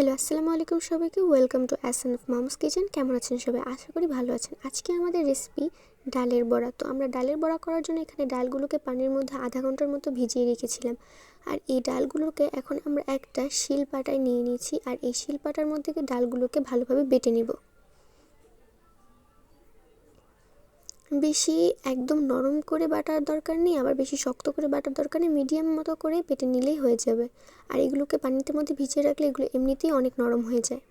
Hello, আসসালামু আলাইকুম সবাইকে। Welcome to Ahsan of mom's kitchen কেমন আছেন সবাই? আশা করি ভালো আছেন। আজকে আমাদের রেসিপি ডালের বড়া। তো আমরা ডালের বড়া করার জন্য এখানে ডালগুলোকে পানির মধ্যে আধা ঘণ্টার মতো ভিজিয়ে রেখেছিলাম। আর এই ডালগুলোকে এখন আমরা একটা শিল পাটায় নিয়ে নিয়েছি। আর এই শিল পাটার মধ্যে ডালগুলোকে ভালোভাবে বেটে নেব। বেশি একদম নরম করে বাটার দরকার নেই, আবার বেশি শক্ত করে বাটার দরকার নেই মিডিয়াম মতো করে পেটে নিলেই হয়ে যাবে। আর এগুলোকে পানিতে মধ্যে ভিজিয়ে রাখলে এগুলো এমনিতেই অনেক নরম হয়ে যায়।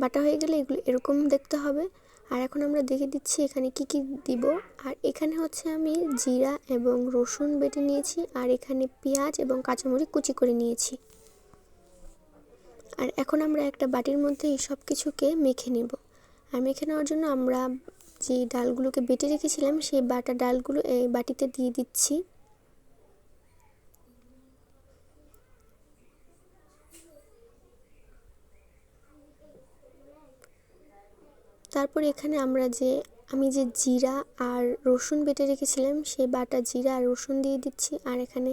বাটা হয়ে গেলে এগুলো এরকম দেখতে হবে। আর এখন আমরা দেখে দিচ্ছি এখানে কি কি দিব। আর এখানে হচ্ছে আমি জিরা এবং রসুন বেটে নিয়েছি, আর এখানে পেঁয়াজ এবং কাঁচামরিচ কুচি করে নিয়েছি। আর এখন আমরা একটা বাটির মধ্যে এই সব কিছুকে মেখে নেব। আর মেখে নেওয়ার জন্য আমরা যে ডালগুলোকে বেটে রেখেছিলাম, সেই বাটা ডালগুলো এই বাটিতে দিয়ে দিচ্ছি। তারপর এখানে আমরা যে, আমি যে জিরা আর রসুন বেটে রেখেছিলাম, সেই বাটা জিরা আর রসুন দিয়ে দিচ্ছি। আর এখানে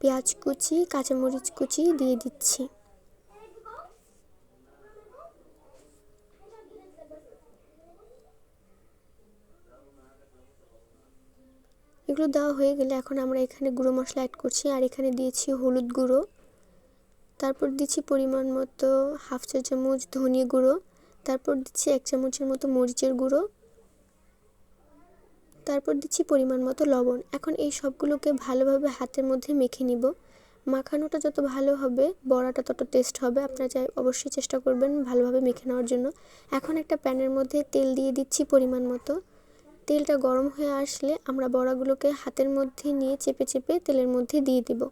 পেঁয়াজ কুচি, কাঁচামরিচ কুচি দিয়ে দিচ্ছি। এগুলো দেওয়া হয়ে গেলে এখন আমরা এখানে গুঁড়ো মশলা অ্যাড করছি আর এখানে দিয়েছি হলুদ গুঁড়ো। তারপর দিচ্ছি পরিমাণ মতো হাফ চা চামচ ধনিয়া গুঁড়ো। তারপর দিচ্ছি এক চামচের মতো মরিচের গুঁড়ো। তারপর দিচ্ছি পরিমাণ মতো লবণ। এখন এই সবগুলোকে ভালোভাবে হাতের মধ্যে মেখে নিব। মাখানোটা যত ভালো হবে, বড়াটা তত টেস্ট হবে। আপনারা চাই অবশ্যই চেষ্টা করবেন ভালোভাবে মেখে নেওয়ার জন্য। এখন একটা প্যানের মধ্যে তেল দিয়ে দিচ্ছি পরিমাণ মতো। তেলটা গরম হয়ে আসলে আমরা বড়াগুলোকে হাতের মধ্যে নিয়ে চেপে চেপে তেলের মধ্যে দিয়ে দেব।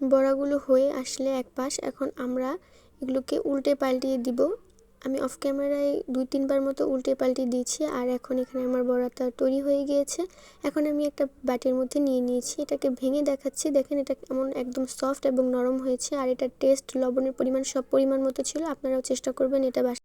বড়াগুলো হয়ে আসলে এক পাশ এখন আমরা এগুলোকে উল্টে পাল্টিয়ে দিব। আমি অফ ক্যামেরায় দুই তিনবার মতো উল্টে পাল্টে দিয়েছি, আর এখন এখানে আমার বড়াটা তৈরি হয়ে গিয়েছে। এখন আমি একটা বাটির মধ্যে নিয়ে নিয়েছি, এটাকে ভেঙে দেখাচ্ছি। দেখেন, এটা এমন একদম সফট এবং নরম হয়েছে, আর এটা টেস্ট লবণের পরিমাণ সব পরিমাণ মতো ছিল। আপনারাও চেষ্টা করবেন এটা